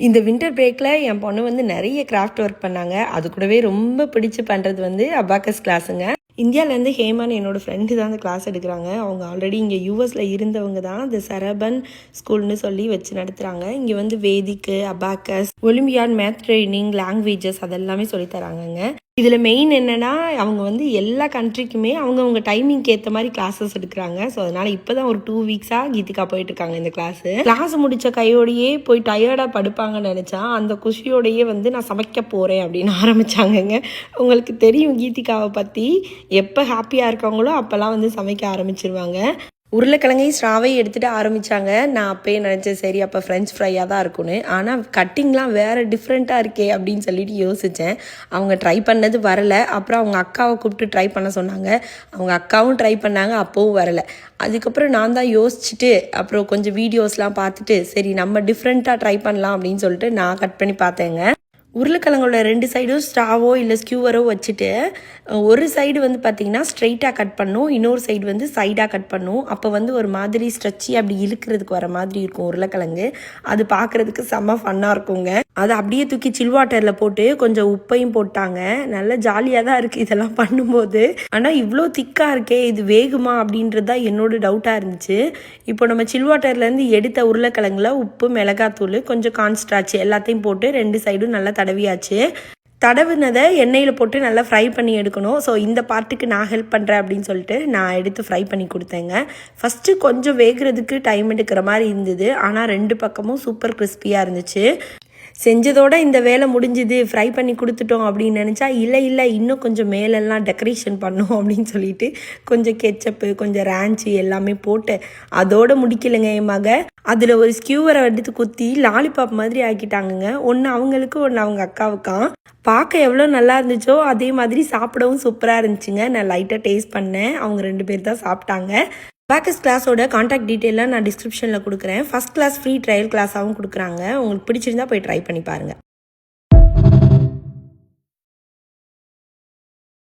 இந்த வின்டர் பிரேக்கில் என் பொண்ணு வந்து நிறைய கிராஃப்ட் ஒர்க் பண்ணாங்க. அது கூடவே ரொம்ப பிடிச்சி பண்ணுறது வந்து அபாக்கஸ் கிளாஸுங்க இந்தியாவிலேருந்து ஹேமான் என்னோடய ஃப்ரெண்டு தான் அந்த கிளாஸ் எடுக்கிறாங்க. அவங்க ஆல்ரெடி இங்கே யூஎஸில் இருந்தவங்க தான். இந்த சரபன் ஸ்கூல்னு சொல்லி வச்சு நடத்துகிறாங்க இங்கே வந்து வேதிக்கு abacus olympiad math training languages அதெல்லாமே சொல்லித்தராங்கங்க. இதில் மெயின் என்னன்னா அவங்க வந்து எல்லா கண்ட்ரிக்குமே அவங்கவுங்க டைமிங்க்கு ஏற்ற மாதிரி கிளாஸஸ் எடுக்கிறாங்க. ஸோ அதனால் இப்போ தான் ஒரு டூ வீக்ஸாக கீதிகா போயிட்டுருக்காங்க இந்த கிளாஸ் கிளாஸ் முடித்த கையோடையே போய் டயர்டாக படுப்பாங்கன்னு நினச்சா அந்த குஷியோடையே வந்து நான் சமைக்க போகிறேன் அப்படின்னு ஆரம்பிச்சாங்கங்க. உங்களுக்கு தெரியும் கீதிகாவை பற்றி எப்போ ஹாப்பியாக இருக்காங்களோ அப்போல்லாம் வந்து சமைக்க ஆரம்பிச்சிருவாங்க. உருளைக்கிழங்கையும் ஸ்ராவை எடுத்துகிட்டு ஆரம்பித்தாங்க நான் அப்பயே நினச்சேன் சரி அப்போ ஃப்ரெஞ்ச் ஃப்ரையாக தான் இருக்கும்னு. ஆனால் கட்டிங்லாம் வேறு டிஃப்ரெண்ட்டாக இருக்கே அப்படின்னு சொல்லிட்டு யோசித்தேன் அவங்க ட்ரை பண்ணது வரலை. அப்புறம் அவங்க அக்காவை கூப்பிட்டு ட்ரை பண்ண சொன்னாங்க. அவங்க அக்காவும் ட்ரை பண்ணாங்க அப்போவும் வரலை. அதுக்கப்புறம் நான் தான் யோசிச்சுட்டு அப்புறம் கொஞ்சம் வீடியோஸ்லாம் பார்த்துட்டு சரி நம்ம டிஃப்ரெண்ட்டாக ட்ரை பண்ணலாம் அப்படின்னு சொல்லிட்டு நான் கட் பண்ணி பார்த்தேங்க. உருளைக்கிழங்கோட ரெண்டு சைடும் ஸ்டாவோ இல்லை ஸ்கியூவரோ வச்சுட்டு ஒரு சைடு வந்து பார்த்திங்கன்னா ஸ்ட்ரைட்டாக கட் பண்ணும். இன்னொரு சைடு வந்து சைடாக கட் பண்ணும். அப்போ வந்து ஒரு மாதிரி ஸ்ட்ரெச்சி அப்படி இழுக்கிறதுக்கு வர மாதிரி இருக்கும் உருளைக்கிழங்கு. அது பார்க்குறதுக்கு செம்ம ஃபன்னாக இருக்குங்க. அதை அப்படியே தூக்கி சில் வாட்டரில் போட்டு கொஞ்சம் உப்பையும் போட்டாங்க. நல்ல ஜாலியாக தான் இருக்குது இதெல்லாம் பண்ணும்போது. ஆனால் இவ்வளோ திக்காக இருக்கே இது வேகுமா அப்படின்றது தான் என்னோட டவுட்டாக இருந்துச்சு. இப்போ நம்ம சில் வாட்டர்லேருந்து எடுத்த உருளைக்கிழங்குல உப்பு மிளகாத்தூள் கொஞ்சம் கான்ஸ்டாச்சு எல்லாத்தையும் போட்டு ரெண்டு சைடும் நல்லா தடவியாச்சு. தடவுனதை எண்ணெயில் போட்டு நல்லா ஃப்ரை பண்ணி எடுக்கணும். ஸோ இந்த பார்ட்டுக்கு நான் ஹெல்ப் பண்ணுறேன் அப்படின்னு சொல்லிட்டு நான் எடுத்து ஃப்ரை பண்ணி கொடுத்தேங்க. ஃபஸ்ட்டு கொஞ்சம் வேகிறதுக்கு டைம் எடுக்கிற மாதிரி இருந்தது. ஆனால் ரெண்டு பக்கமும் சூப்பர் கிறிஸ்பியாக இருந்துச்சு. செஞ்சதோட இந்த வேலை முடிஞ்சுது ஃப்ரை பண்ணி கொடுத்துட்டோம் அப்படின்னு நினச்சா இல்லை இல்லை இன்னும் கொஞ்சம் மேலெல்லாம் டெக்கரேஷன் பண்ணோம் அப்படின்னு சொல்லிட்டு கொஞ்சம் கெச்சப்பு கொஞ்சம் ரேஞ்சு எல்லாமே போட்டு அதோட முடிக்கலைங்க என் மக. அதில் ஒரு ஸ்கியூவரை எடுத்து குத்தி லாலிபாப் மாதிரி ஆக்கிட்டாங்கங்க. ஒன்று அவங்களுக்கு ஒன்று அவங்க அக்காவுக்காம். பார்க்க எவ்வளோ நல்லா இருந்துச்சோ அதே மாதிரி சாப்பிடவும் சூப்பராக இருந்துச்சுங்க. நான் லைட்டாக டேஸ்ட் பண்ணேன். அவங்க ரெண்டு பேர் தான் சாப்பிட்டாங்க. பேக்கஸ் கிளாஸோட காண்டாக்ட் டீட்டெயிலாக நான் டிஸ்கிரிப்ஷனில் கொடுக்குறேன். ஃபஸ்ட் கிளாஸ் ஃப்ரீ ட்ரையல் கிளாஸாகவும் கொடுக்குறாங்க. உங்களுக்கு பிடிச்சிருந்தா போய் ட்ரை பண்ணி பாருங்கள்